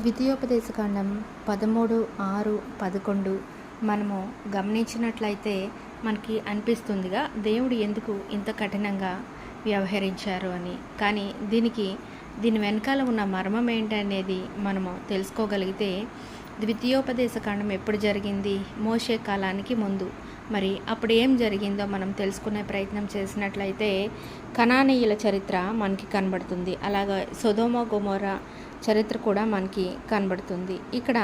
ద్వితీయోపదేశకాండం పదమూడు ఆరు పదకొండు మనము గమనించినట్లయితే మనకి అనిపిస్తుందిగా దేవుడు ఎందుకు ఇంత కఠినంగా వ్యవహరించారు అని. కానీ దీనికి దీని వెనకాల ఉన్న మర్మం ఏంటనేది మనము తెలుసుకోగలిగితే ద్వితీయోపదేశకాండం ఎప్పుడు జరిగింది? మోసే కాలానికి ముందు. మరి అప్పుడు ఏం జరిగిందో మనం తెలుసుకునే ప్రయత్నం చేసినట్లయితే కనానీయుల చరిత్ర మనకి కనబడుతుంది. అలాగే సొదోమ గొమోరా చరిత్ర కూడా మనకి కనబడుతుంది. ఇక్కడ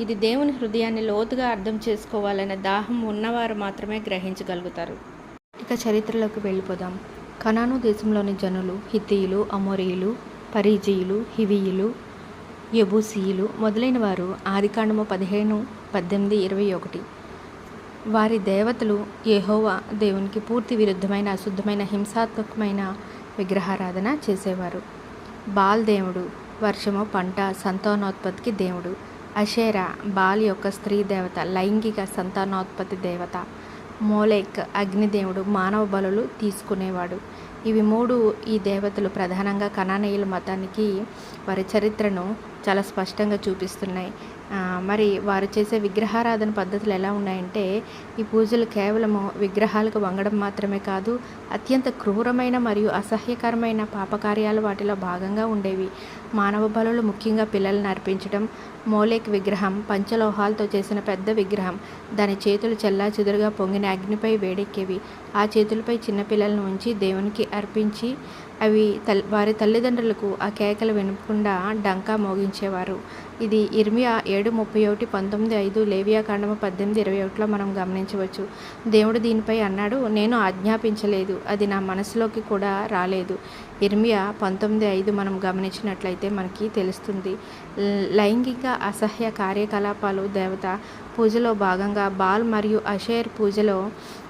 ఇది దేవుని హృదయాన్ని లోతుగా అర్థం చేసుకోవాలనే దాహం ఉన్నవారు మాత్రమే గ్రహించగలుగుతారు. ఇక చరిత్రలోకి వెళ్ళిపోదాం. కనాను దేశంలోని జనులు హితీయులు అమోరియులు పరీజీయులు హివీయులు యబూసీయులు మొదలైన వారు ఆదికాండము పదిహేను పద్దెనిమిది ఇరవై ఒకటి. వారి దేవతలు యహోవా దేవునికి పూర్తి విరుద్ధమైన అశుద్ధమైన హింసాత్మకమైన విగ్రహారాధన చేసేవారు. బాల్ దేవుడు వర్షము పంట సంతానోత్పత్తికి దేవుడు. అషేరా బాల్ యొక్క స్త్రీ దేవత లైంగిక సంతానోత్పత్తి దేవత. మోలేక్ అగ్నిదేవుడు మానవ బలులు తీసుకునేవాడు. ఇవి మూడు ఈ దేవతలు ప్రధానంగా కణానయుల మతానికి వారి చరిత్రను చాలా స్పష్టంగా చూపిస్తున్నాయి. మరి వారు చేసే విగ్రహారాధన పద్ధతులు ఎలా ఉన్నాయంటే ఈ పూజలు కేవలము విగ్రహాలకు వంగడం మాత్రమే కాదు అత్యంత క్రూరమైన మరియు అసహ్యకరమైన పాపకార్యాలు వాటిలో భాగంగా ఉండేవి. మానవ బలులు ముఖ్యంగా పిల్లలను అర్పించడం మోలేక్ విగ్రహం పంచలోహాలతో చేసిన పెద్ద విగ్రహం దాని చేతులు చెల్లా చెదురుగా పొంగిన అగ్నిపై వేడెక్కేవి. ఆ చేతులపై చిన్నపిల్లలను ఉంచి దేవునికి అర్పించి అవి తల్ వారి తల్లిదండ్రులకు ఆ కేకలు వినకుండా డంకా మోగించేవారు. ఇది ఇర్మియా ఏడు ముప్పై ఒకటి పంతొమ్మిది ఐదు లేవియా కాండము పద్దెనిమిది ఇరవై ఒకటిలో మనం గమనించవచ్చు. దేవుడు దీనిపై అన్నాడు నేను ఆజ్ఞాపించలేదు అది నా మనసులోకి కూడా రాలేదు. ఇర్మియా పంతొమ్మిది ఐదు మనం గమనించినట్లయితే మనకి తెలుస్తుంది. లైంగిక అసహ్య కార్యకలాపాలు దేవత పూజలో భాగంగా బాల్ మరియు అషేర్ పూజలో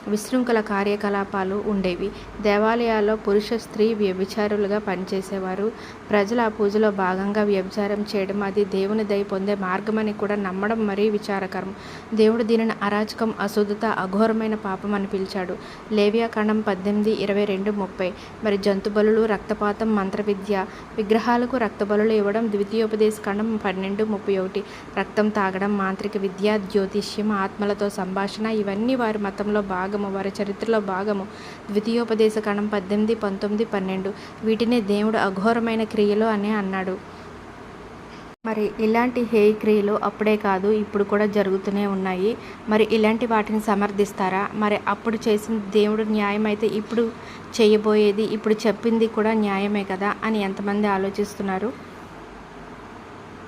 విశృంఖల కార్యకలాపాలు ఉండేవి. దేవాలయాల్లో పురుష స్త్రీ వ్యభిచారులుగా పనిచేసేవారు. ప్రజల ఆ పూజలో భాగంగా వ్యభిచారం చేయడం అది దేవుని దయ పొందే మార్గమని కూడా నమ్మడం మరీ విచారకరం. దేవుడు దీనిని అరాచకం అశుద్ధత అఘోరమైన పాపం అని పిలిచాడు. లేవియా కణం పద్దెనిమిది ఇరవై రెండు ముప్పై. మరి జంతుబలు రక్తపాతం మంత్ర విద్య విగ్రహాలకు రక్తబలులు ఇవ్వడం ద్వితీయోపదేశ కణం పన్నెండు ముప్పై ఒకటి. రక్తం తాగడం మాంత్రిక విద్య జ్యోతిష్యం ఆత్మలతో సంభాషణ ఇవన్నీ వారి మతంలో భాగము వారి చరిత్రలో భాగము. ద్వితీయోపదేశ కణం పద్దెనిమిది పంతొమ్మిది పన్నెండు. వీటినే దేవుడు అఘోరమైన క్రియలు అని అన్నాడు. మరి ఇలాంటి హేయ క్రియలు అప్పుడే కాదు ఇప్పుడు కూడా జరుగుతూనే ఉన్నాయి. మరి ఇలాంటి వాటిని సమర్థిస్తారా? మరి అప్పుడు చేసిన దేవుడు న్యాయం అయితే ఇప్పుడు చేయబోయేది ఇప్పుడు చెప్పింది కూడా న్యాయమే కదా అని ఎంతమంది ఆలోచిస్తున్నారు?